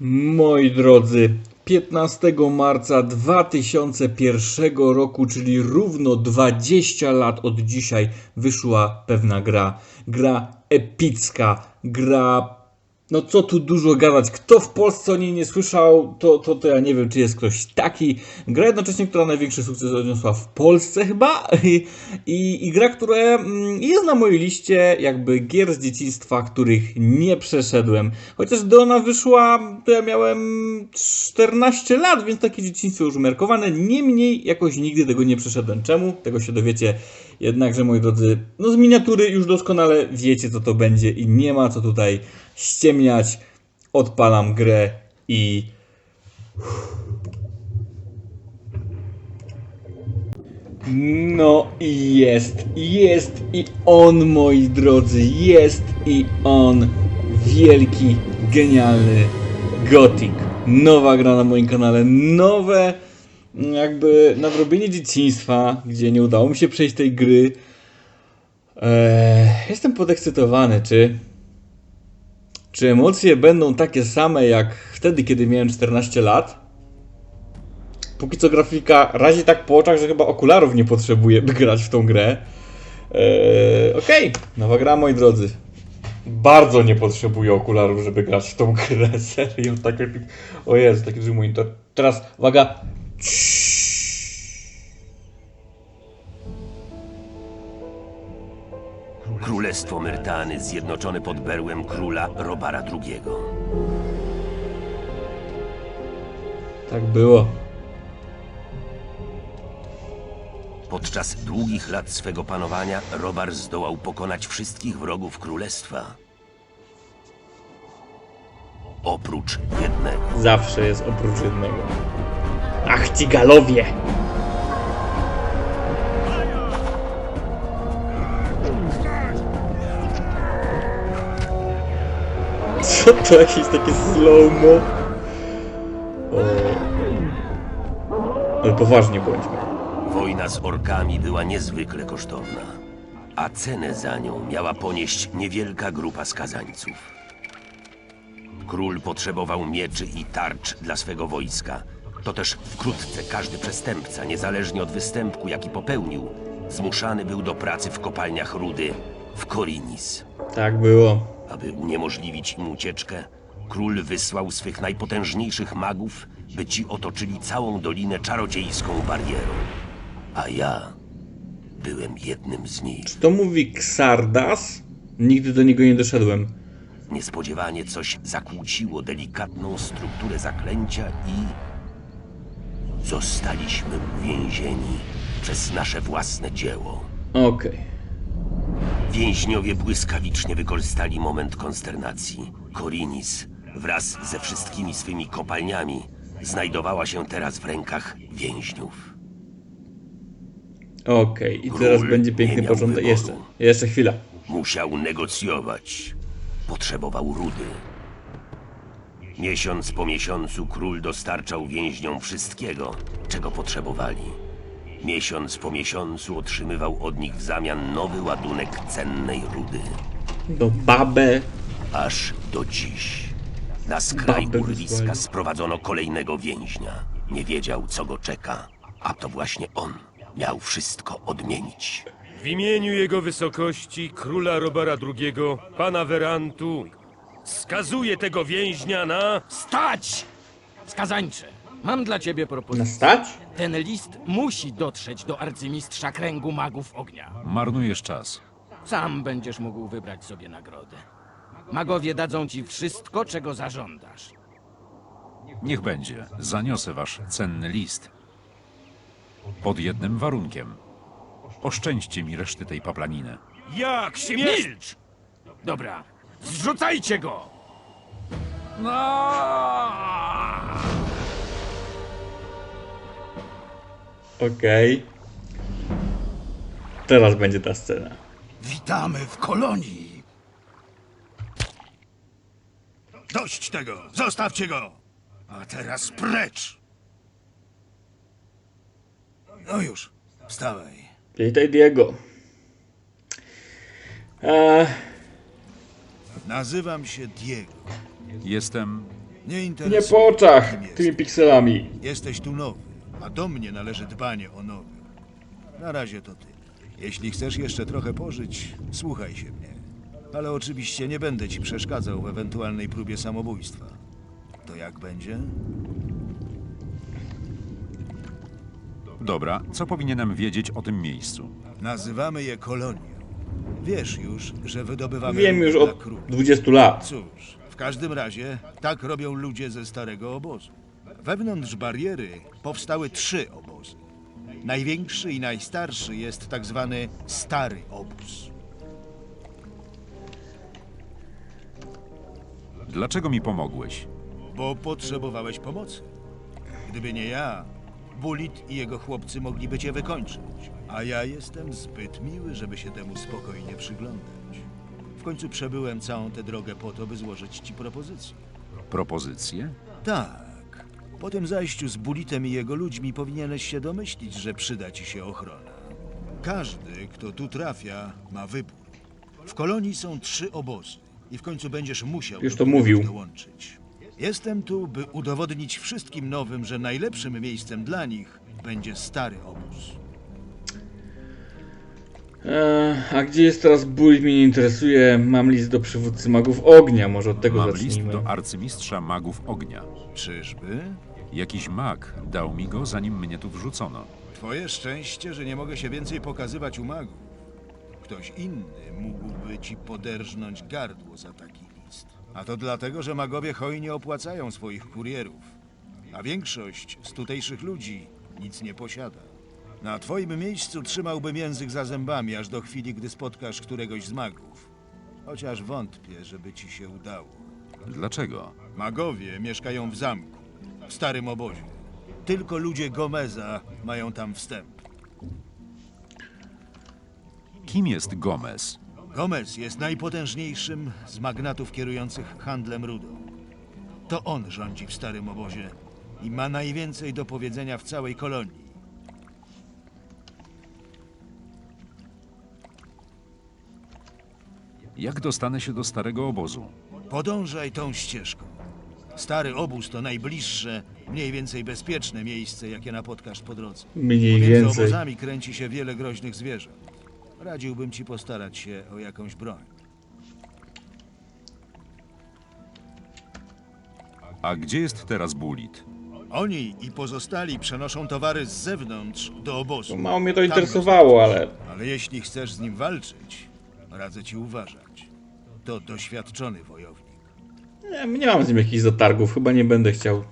Moi drodzy, 15 marca 2001 roku, czyli równo 20 lat od dzisiaj, wyszła pewna gra. Gra epicka, gra. No co tu dużo gadać, kto w Polsce o niej nie słyszał, to, to, to ja nie wiem, czy jest ktoś taki. Gra jednocześnie, która największy sukces odniosła w Polsce chyba i, i, i gra, która mm, jest na mojej liście jakby gier z dzieciństwa, których nie przeszedłem. Chociaż gdy ona wyszła, to ja miałem 14 lat, więc takie dzieciństwo już umiarkowane. Niemniej jakoś nigdy tego nie przeszedłem. Czemu? Tego się dowiecie jednakże, moi drodzy, no z miniatury już doskonale wiecie, co to będzie i nie ma co tutaj ściemniać. Odpalam grę i... No i jest, jest i on, moi drodzy, jest i on, wielki, genialny Gothic. Nowa gra na moim kanale, nowe jakby nadrobienie dzieciństwa, gdzie nie udało mi się przejść tej gry. Eee, jestem podekscytowany, czy czy emocje będą takie same jak wtedy, kiedy miałem 14 lat? Póki co grafika razi tak po oczach, że chyba okularów nie potrzebuję, by grać w tą grę. Eee, Okej, nowa gra, moi drodzy. Bardzo nie potrzebuję okularów, żeby grać w tą grę. Serio, tak epic. O jest, taki duży monitor. Teraz, uwaga. Królestwo Myrtany zjednoczone pod berłem króla Robara II. Tak było. Podczas długich lat swego panowania Robar zdołał pokonać wszystkich wrogów królestwa. Oprócz jednego. Zawsze jest oprócz jednego. Ach! Co to jakieś takie slow-mo? Ale poważnie bądźmy. Wojna z orkami była niezwykle kosztowna, a cenę za nią miała ponieść niewielka grupa skazańców. Król potrzebował mieczy i tarcz dla swego wojska. To też wkrótce każdy przestępca, niezależnie od występku, jaki popełnił, zmuszany był do pracy w kopalniach rudy w Korinis. Tak było. Aby uniemożliwić im ucieczkę, król wysłał swych najpotężniejszych magów, by ci otoczyli całą dolinę czarodziejską barierą. A ja byłem jednym z nich. Czy to mówi Xardas? Nigdy do niego nie doszedłem. Niespodziewanie coś zakłóciło delikatną strukturę zaklęcia i zostaliśmy uwięzieni przez nasze własne dzieło. Okej. Więźniowie błyskawicznie wykorzystali moment konsternacji. Korinis wraz ze wszystkimi swymi kopalniami znajdowała się teraz w rękach więźniów. Okej, i teraz Król będzie piękny nie miał początek. wyboru. Jeszcze, jeszcze chwila. Musiał negocjować. Potrzebował rudy. Miesiąc po miesiącu król dostarczał więźniom wszystkiego, czego potrzebowali. Miesiąc po miesiącu otrzymywał od nich w zamian nowy ładunek cennej rudy. No babę. Aż do dziś. Na skraj Babę urwiska wysłali. sprowadzono kolejnego więźnia. Nie wiedział, co go czeka, a to właśnie on miał wszystko odmienić. W imieniu jego wysokości, króla Robara II, pana Werantu, skazuję tego więźnia na... Stać! Skazańcze, mam dla ciebie propozycję. Nastać? Ten list musi dotrzeć do arcymistrza kręgu magów ognia. Marnujesz czas. Sam będziesz mógł wybrać sobie nagrodę. Magowie dadzą ci wszystko, czego zażądasz. Niech będzie. Zaniosę wasz cenny list. Pod jednym warunkiem. Oszczędźcie mi reszty tej paplaniny. Jak się Milcz! Dobra, zrzucajcie go! Okej. Teraz będzie ta scena. Witamy w kolonii. Dość tego! Zostawcie go! A teraz precz! No już, wstawaj. Witaj Diego. Eee, Nazywam się Diego. Jestem Nie Nie interesuje po oczach kim tymi jesteś. pikselami. Jesteś tu nowy, a do mnie należy dbanie o nowych. Na razie to ty. Jeśli chcesz jeszcze trochę pożyć, słuchaj się mnie. Ale oczywiście nie będę ci przeszkadzał w ewentualnej próbie samobójstwa. To jak będzie? Dobra, co powinienem wiedzieć o tym miejscu? Nazywamy je kolonią. Wiesz już, że wydobywamy Wiem już od króla. 20 lat. Cóż, w każdym razie tak robią ludzie ze starego obozu. Wewnątrz bariery powstały trzy obozy. Największy i najstarszy jest tak zwany stary obóz. Dlaczego mi pomogłeś? Bo potrzebowałeś pomocy. Gdyby nie ja, Bulit i jego chłopcy mogliby cię wykończyć. A ja jestem zbyt miły, żeby się temu spokojnie przyglądać. W końcu przebyłem całą tę drogę po to, by złożyć ci propozycję. Propozycje? Tak. Po tym zajściu z Bulitem i jego ludźmi powinieneś się domyślić, że przyda ci się ochrona. Każdy, kto tu trafia, ma wybór. W kolonii są trzy obozy i w końcu będziesz musiał Już do to któregoś mówił. dołączyć. Jestem tu, by udowodnić wszystkim nowym, że najlepszym miejscem dla nich będzie stary obóz. Eee, a gdzie jest teraz ból? Mnie nie interesuje. Mam list do przywódcy magów ognia. Może od tego Mam list zacznijmy. do arcymistrza magów ognia. Czyżby? Jakiś mag dał mi go, zanim mnie tu wrzucono. Twoje szczęście, że nie mogę się więcej pokazywać u magów. Ktoś inny mógłby ci poderżnąć gardło za taki list. A to dlatego, że magowie hojnie opłacają swoich kurierów. A większość z tutejszych ludzi nic nie posiada. Na twoim miejscu trzymałbym język za zębami, aż do chwili, gdy spotkasz któregoś z magów. Chociaż wątpię, żeby ci się udało. Dlaczego? Magowie mieszkają w zamku, w starym obozie. Tylko ludzie Gomeza mają tam wstęp. Kim jest Gomez? Gomez jest najpotężniejszym z magnatów kierujących handlem rudą. To on rządzi w starym obozie i ma najwięcej do powiedzenia w całej kolonii. Jak dostanę się do starego obozu? Podążaj tą ścieżką. Stary obóz to najbliższe, mniej więcej bezpieczne miejsce, jakie napotkasz po drodze. Mniej Pomiędzy więcej. obozami kręci się wiele groźnych zwierząt. Radziłbym ci postarać się o jakąś broń. A gdzie jest teraz Bulit? Oni i pozostali przenoszą towary z zewnątrz do obozu. Mało mnie to Tam interesowało, ale. Ale jeśli chcesz z nim walczyć, radzę ci uważać. To doświadczony wojownik. nie, nie mam z nim jakichś zatargów. Chyba nie będę chciał.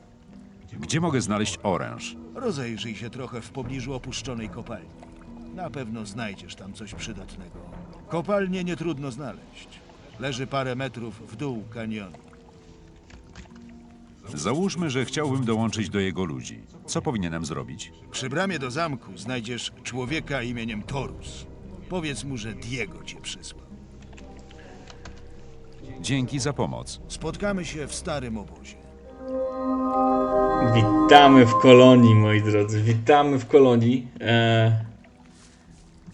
Gdzie mogę znaleźć oręż? Rozejrzyj się trochę w pobliżu opuszczonej kopalni. Na pewno znajdziesz tam coś przydatnego. Kopalnię nie trudno znaleźć. Leży parę metrów w dół kanionu. Załóżmy, że chciałbym dołączyć do jego ludzi. Co powinienem zrobić? Przy bramie do zamku znajdziesz człowieka imieniem Torus. Powiedz mu, że Diego cię przysłał. Dzięki za pomoc. Spotkamy się w starym obozie. Witamy w kolonii, moi drodzy. Witamy w kolonii. Eee,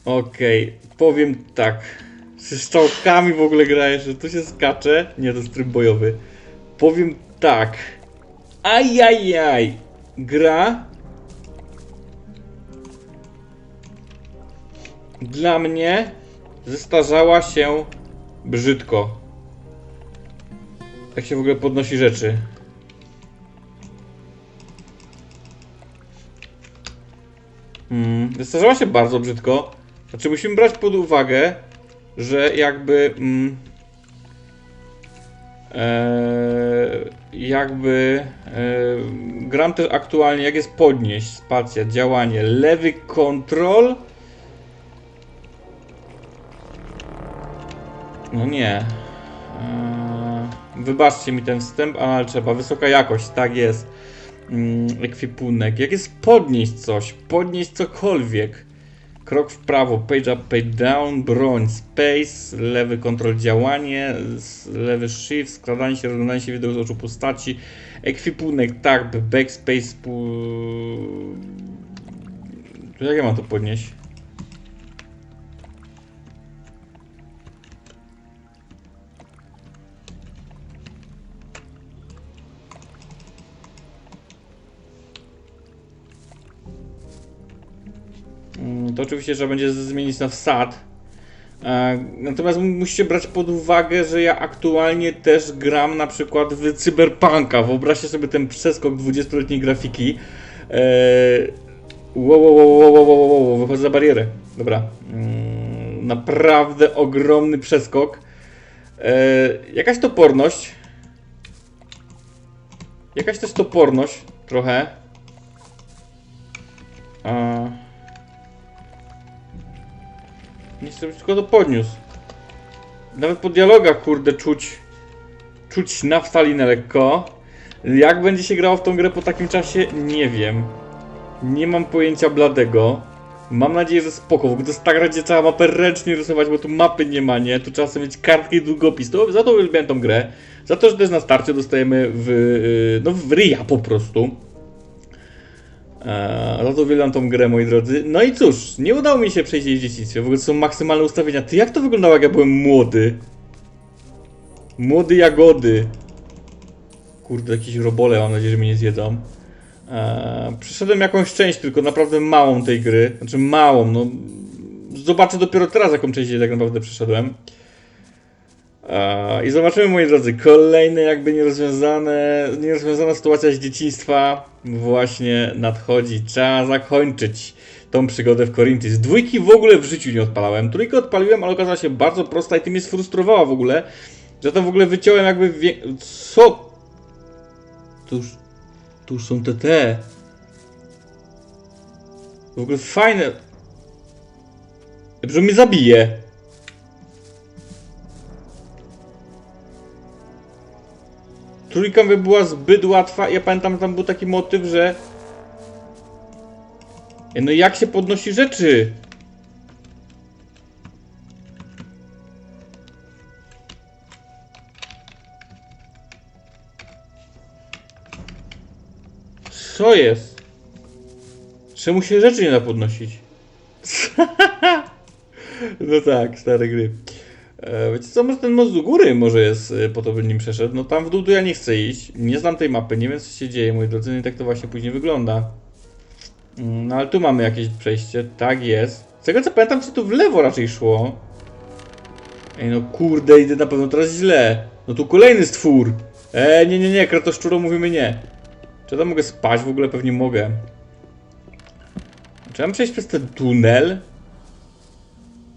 Okej, powiem tak. Z strzałkami w ogóle grałeś, że tu się skacze. Nie, to jest tryb bojowy. Powiem tak. Ajajaj. Gra. Dla mnie zestarzała się brzydko. Jak się w ogóle podnosi rzeczy. Mm, zestarzała się bardzo brzydko. Znaczy musimy brać pod uwagę, że jakby mm, e, jakby e, gram też aktualnie jak jest podnieść, spacja, działanie, lewy kontrol no nie e, wybaczcie mi ten wstęp, ale trzeba, wysoka jakość, tak jest mm, ekwipunek. Jak jest podnieść coś, podnieść cokolwiek. Krok w prawo, page up, page down, broń, space, lewy kontrol działanie, lewy shift, skradanie się, rozglądanie się widok z oczu postaci, ekwipunek, tak, backspace, jak ja mam to podnieść? To oczywiście trzeba będzie zmienić na wsad. E, Natomiast mu- musicie brać pod uwagę, że ja aktualnie też gram na przykład w Cyberpunka. Wyobraźcie sobie ten przeskok 20-letniej grafiki. E, Wow, wow, wow, wow, wow, wow, wow, wychodzę za barierę. Dobra. Mm, Naprawdę ogromny przeskok. E, Jakaś toporność. Jakaś też toporność, trochę. A... Nie chcę, tylko to podniósł. Nawet po dialogach, kurde, czuć... Czuć naftalinę lekko. Jak będzie się grało w tą grę po takim czasie, nie wiem. Nie mam pojęcia bladego. Mam nadzieję, że spoko. Ogóle to jest ta gra, gdzie trzeba mapę ręcznie rysować, bo tu mapy nie ma, nie? Tu trzeba sobie mieć kartki i długopis. To, za to uwielbiam tą grę. Za to, że też na starcie dostajemy w, yy, no w ryja po prostu. Za to uwielbiam tą grę, moi drodzy. No i cóż, nie udało mi się przejść jej w dzieciństwie. W ogóle są maksymalne ustawienia. Ty, jak to wyglądało, jak ja byłem młody? Młody jagody. Kurde, jakieś robole, mam nadzieję, że mnie nie zjedzą. Eee, przeszedłem jakąś część, tylko naprawdę małą tej gry. Znaczy małą, no. Zobaczę dopiero teraz, jaką część tak naprawdę przeszedłem. I zobaczymy, moi drodzy, kolejne jakby nierozwiązane, nierozwiązana sytuacja z dzieciństwa właśnie nadchodzi. Trzeba zakończyć tą przygodę w Corinthians. Dwójki w ogóle w życiu nie odpalałem. Trójkę odpaliłem, ale okazała się bardzo prosta i tym mnie sfrustrowała w ogóle, że tam w ogóle wyciąłem jakby... Wie... Co? To już... Tu już są TT. W ogóle fajne. Że mnie zabije. Trójka by była zbyt łatwa. Ja pamiętam, tam był taki motyw, że. No jak się podnosi rzeczy? Co jest? Czemu się rzeczy nie da podnosić? no tak, stare gry. E, wiecie co, może ten most do góry może jest e, po to, by nim przeszedł. No tam w dół to ja nie chcę iść. Nie znam tej mapy, nie wiem co się dzieje, moi drodzy, no i tak to właśnie później wygląda. Mm, No ale tu mamy jakieś przejście, tak jest. Z tego co pamiętam, czy tu w lewo raczej szło. Ej no kurde, idę na pewno teraz źle. No tu kolejny stwór. E, nie, nie, nie, kratoszczuro mówimy nie. Czy ja tam mogę spać? W ogóle pewnie mogę. Czy mam przejść przez ten tunel?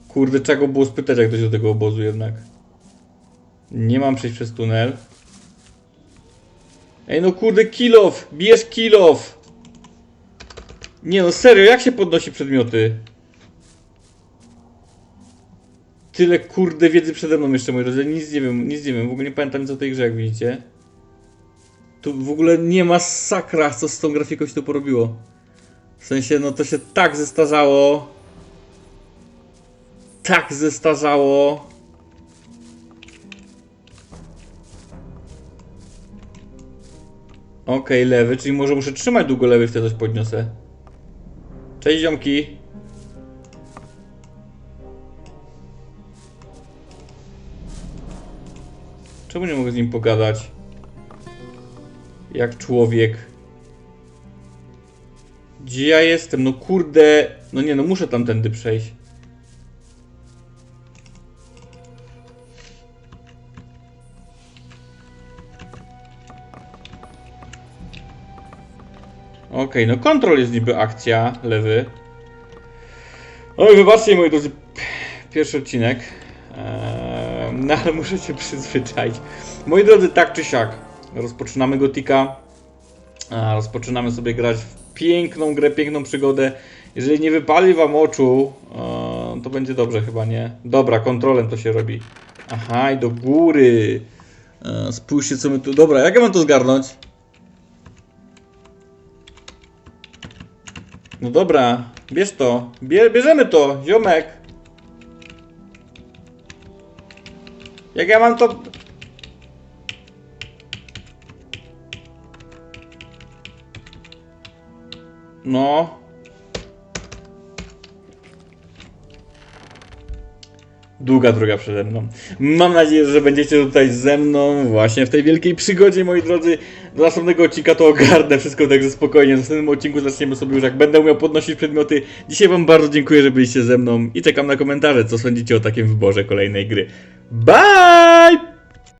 Kurde, czego było spytać, jak dojść do tego obozu jednak. Nie mam przejść przez tunel. Ej no kurde, kilof! Bierz kilof! Nie no, serio, jak się podnosi przedmioty? Tyle kurde wiedzy przede mną jeszcze, moi drodzy. Nic nie wiem, nic nie wiem. W ogóle nie pamiętam nic o tej grze, jak widzicie. Tu w ogóle nie ma sakra, co z tą grafiką się tu porobiło. W sensie, no to się tak zestarzało. Tak zestarzało. Okej, lewy, czyli może muszę trzymać długo lewy, wtedy coś podniosę. Cześć ziomki. Czemu nie mogę z nim pogadać? Jak człowiek. Gdzie ja jestem? No kurde. No nie, no muszę tamtędy przejść. Okej, no kontrol jest niby akcja, lewy. Oj, wybaczcie moi drodzy, pierwszy odcinek. Eee, no ale muszę się przyzwyczaić. Moi drodzy, tak czy siak, rozpoczynamy Gotika. A, rozpoczynamy sobie grać w piękną grę, piękną przygodę. Jeżeli nie wypali wam oczu, e, to będzie dobrze chyba, nie? Dobra, kontrolem to się robi. Aha, i do góry. E, spójrzcie co my tu... Dobra, jak ja mam to zgarnąć? No dobra, bierz to. Bie bierzemy to, ziomek. Jak ja mam to... No. Długa droga przede mną. Mam nadzieję, że będziecie tutaj ze mną właśnie w tej wielkiej przygodzie, moi drodzy. Do następnego odcinka to ogarnę wszystko także spokojnie. W następnym odcinku zaczniemy sobie już jak będę umiał podnosić przedmioty. Dzisiaj wam bardzo dziękuję, że byliście ze mną i czekam na komentarze, co sądzicie o takim wyborze kolejnej gry. Bye!